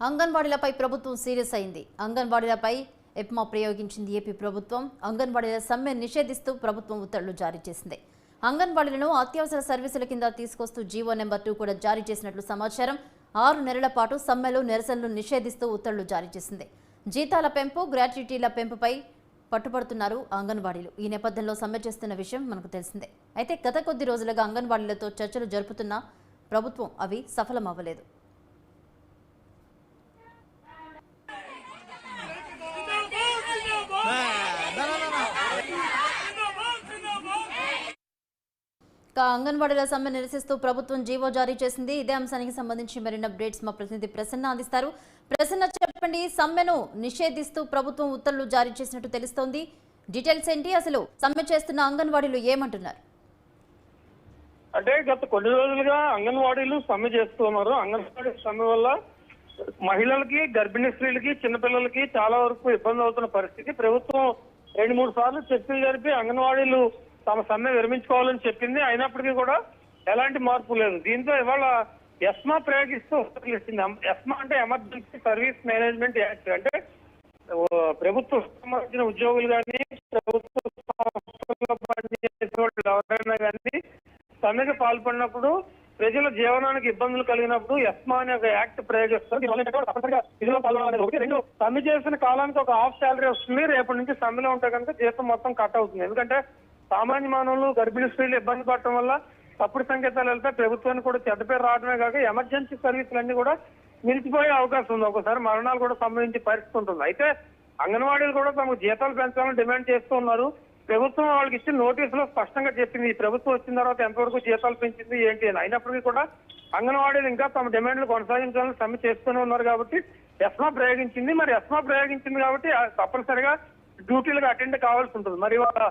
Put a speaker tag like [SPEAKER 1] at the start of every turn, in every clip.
[SPEAKER 1] అంగన్వాడీలపై ప్రభుత్వం సీరియస్ అయింది. అంగన్వాడీలపై ఎప్మా ప్రయోగించింది ఏపీ ప్రభుత్వం. అంగన్వాడీల సమ్మె నిషేధిస్తూ ప్రభుత్వం ఉత్తర్వులు జారీ చేసింది. అంగన్వాడీలను అత్యవసర సర్వీసుల కింద తీసుకొస్తూ జీవో నెంబర్ టూ కూడా జారీ చేసినట్లు సమాచారం. ఆరు నెలల పాటు సమ్మెలు నిరసనలు నిషేధిస్తూ ఉత్తర్వులు జారీ చేసింది. జీతాల పెంపు గ్రాట్యుటీల పెంపుపై పట్టుబడుతున్నారు అంగన్వాడీలు. ఈ నేపథ్యంలో సమ్మె చేస్తున్న విషయం మనకు తెలిసిందే. అయితే గత కొద్ది రోజులుగా అంగన్వాడీలతో చర్చలు జరుపుతున్న ప్రభుత్వం అవి సఫలమవ్వలేదు. అంగన్వాడీల సమ్మె నిరసిస్తూ ప్రభుత్వం జీవో జారీ చేసింది. ఇదే అంశానికి సంబంధించి మరిన్ని అప్డేట్స్ మా ప్రతినిధి ప్రసన్న అందిస్తారు. ప్రసన్న చెప్పండి సమ్మెను నిషేధిస్తూ ప్రభుత్వం ఉత్తర్వులు జారీ చేసినట్టు తెలుస్తోంది. డీటెయిల్స్ ఏంటి? అసలు సమ్మె చేస్తున్న అంగన్వాడీలు ఏమంటున్నారు?
[SPEAKER 2] అంటే గత కొన్ని రోజులుగా అంగన్వాడీలు సమ్మె చేస్తున్నారు. అంగన్వాడీ సమ్మె వల్ల మహిళలకి గర్భిణీ స్త్రీలకి చిన్నపిల్లలకి చాలా వరకు ఇబ్బంది అవుతున్న పరిస్థితి. ప్రభుత్వం రెండు మూడు సార్లు చర్చలు జరిపి అంగన్వాడీలు తమ సమ్మె విరమించుకోవాలని చెప్పింది. అయినప్పటికీ కూడా ఎలాంటి మార్పు లేదు. దీంతో ఇవాళ ఎస్మా ప్రయోగిస్తూ ఉత్తర్వులు ఇచ్చింది. ఎస్మా అంటే ఎమర్జెన్సీ సర్వీస్ మేనేజ్మెంట్ యాక్ట్ అంటే ప్రభుత్వ ప్రభుత్వం సంబంధించిన ఉద్యోగులు కానీ ప్రభుత్వ సంస్థల్లో పనిచేసే వాళ్ళు ఎవరైనా కానీ సమ్మెకి పాల్పడినప్పుడు ప్రజల జీవనానికి ఇబ్బందులు కలిగినప్పుడు ఎస్మా అనే ఒక యాక్ట్ ప్రయోగిస్తారు. పాల్గొనాలి ఒకటి రెండు సమ్మె చేసిన కాలానికి ఒక హాఫ్ శాలరీ వస్తుంది. రేపటి నుంచి సమ్మెలో ఉంటే కనుక జీతం మొత్తం కట్ అవుతుంది. ఎందుకంటే సామాన్య మానవులు గర్భిణీ స్త్రీలు ఇబ్బంది పడటం వల్ల తప్పుడు సంకేతాలు వెళ్తే ప్రభుత్వానికి కూడా చెడ్డ పేరు రావడమే కాక ఎమర్జెన్సీ సర్వీసులన్నీ కూడా నిలిచిపోయే అవకాశం ఉంది. ఒకసారి మరణాలు కూడా సంభవించే పరిస్థితి ఉంటుంది. అయితే అంగన్వాడీలు కూడా తమకు జీతాలు పెంచాలని డిమాండ్ చేస్తూ ఉన్నారు. ప్రభుత్వం వాళ్ళకి ఇచ్చిన నోటీసులో స్పష్టంగా చెప్పింది. ఈ ప్రభుత్వం వచ్చిన తర్వాత ఎంతవరకు జీతాలు పెంచింది ఏంటి అని. అయినప్పటికీ కూడా అంగన్వాడీలు ఇంకా తమ డిమాండ్లు కొనసాగించాలని సమ్మె చేస్తూనే ఉన్నారు కాబట్టి ఎస్మా ప్రయోగించింది. మరి ఎస్మా ప్రయోగించింది కాబట్టి తప్పనిసరిగా డ్యూటీలకు అటెండ్ కావాల్సి ఉంటుంది. మరి వాళ్ళ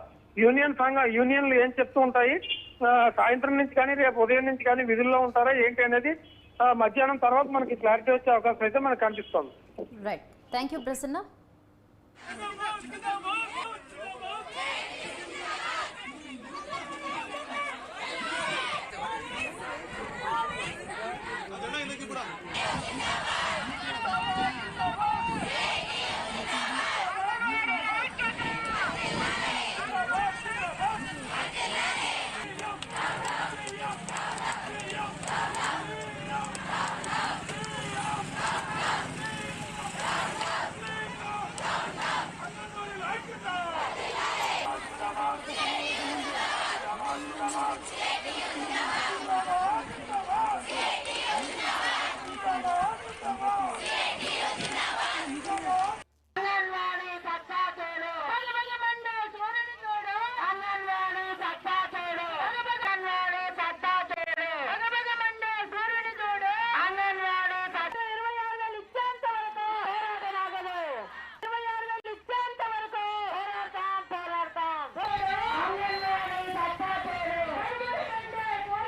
[SPEAKER 2] యూనియన్ సంఘ యూనియన్లు ఏం చెప్తూ ఉంటాయి? సాయంత్రం నుంచి కానీ రేపు ఉదయం నుంచి కానీ విధుల్లో ఉంటారా? ఏంటి అనేది మధ్యాహ్నం తర్వాత మనకి క్లారిటీ వచ్చే అవకాశం అయితే మనకు కనిపిస్తుంది.
[SPEAKER 1] Right thank you Prasanna Thank you.